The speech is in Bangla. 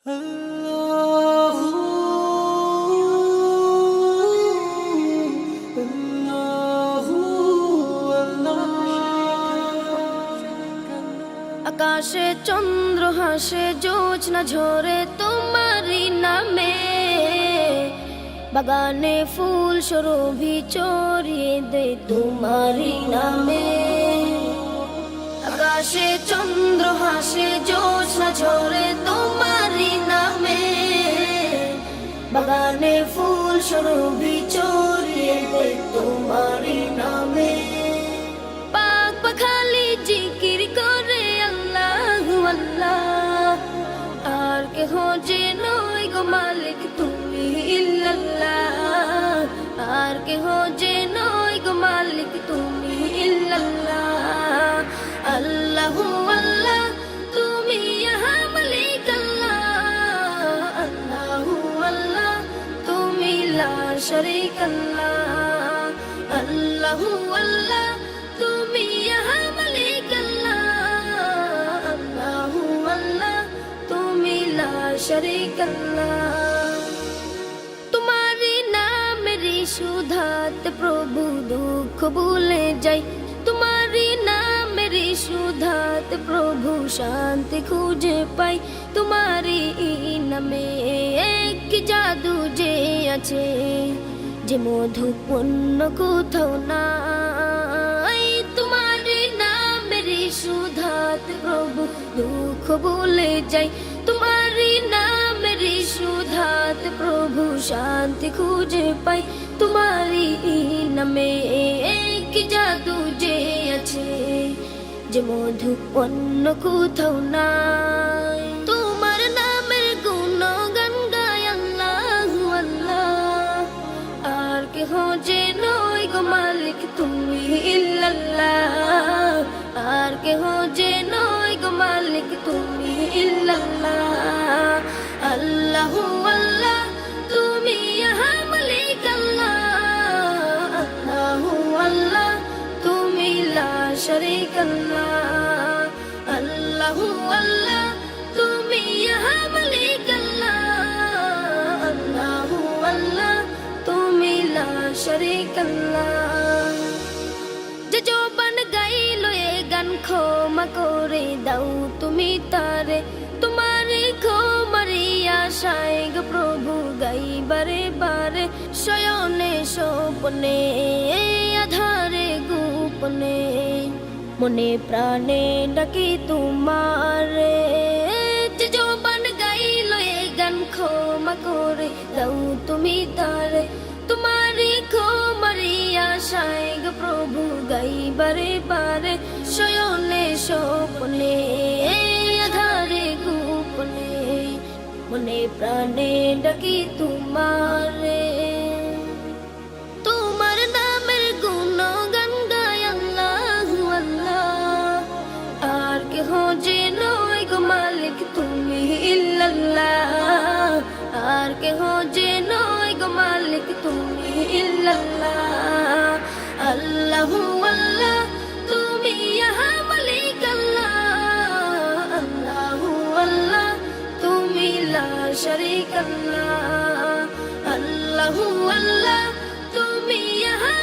আকাশে চন্দ্র, হাসে জোছনা ঝরে তোমারই নামে। বাগানে ফুল সরভি চড়িয়ে দে তোমারই নামে। আকাশে চন্দ্র, হাসে জোছনা ঝরে সরভি চড়িয়ে দে তোমারই নামে। পাক পাখালি জিকির করে আল্লাহ আল্লাহ। আর কেহ যে নয় গো মালিক তুমি ইল্লাল্লাহ। আর কেহ যে নয় গো মালিক তুমি ইল্লাল্লাহ। আল্লাহ শরীক আল্লাহ আল্লাহ তুমি ইহা মালিক আল্লাহ। আল্লাহ তুমি শরীক আল্লাহ। তোমারি নামেরই সুধাত প্রভু দুঃখ ভুলে যাই। তোমারি নামেরই সুধাত প্রভু শান্তি খুঁজে পাই। তোমারি নামে এক জাদু আছে যে মধু পণ্য কোথাও নাই। তোমারি নামেরই সুধাত প্রভু, দুঃখ ভুলে যাই। তোমারি নামেরই সুধাত প্রভু, শান্তি খুঁজে পাই। তোমারি নামে এক জাদু যে আছে, যে মধু অন্য কোথাও নাই। আর কেহ যে নয় গো মালিক তুমি ইল্লাল্লাহ আর কেহ যে নয় গো মালিক তুমি ইল্লাল্লাহ আল্লাহ আল্লাহ তুমি ইহা মালিক আল্লাহ আল্লাহ তুমি লা শরীক আল্লাহ আল্লাহ আল্লাহ শরীক আল্লাহ যে এ গান ক্ষমা করে দাও তুমি তারে। তোমারে ক্ষমারি আশায় গো প্রভু গাই বারে। বারে শয়নে স্বপনে, আধারে গোপনে। মনে প্রাণে ডাকি তোমারে। যে জবান গাইল গান ক্ষমা করে দাও তুমি তারে। আশায় গো প্রভু গাই বারে বারে, শয়নে স্বপনে, আধারে গোপনে। মনে প্রাণে ডাকি তোমারে। তোমার নামের গুণ গান গায় আল্লাহ আল্লাহ। আর কেহ যে নয় গো মালিক তুমি ইল্লাল্লাহ। আর কেহ যে নয় গো মালিক তুমি ইল্লাল্লাহ। আল্লাহ আল্লাহ তুমি ইহা মালিক আল্লাহ আল্লাহ আল্লাহ তুমি লা শরীক আল্লাহ আল্লাহ আল্লাহ তুমি ইহা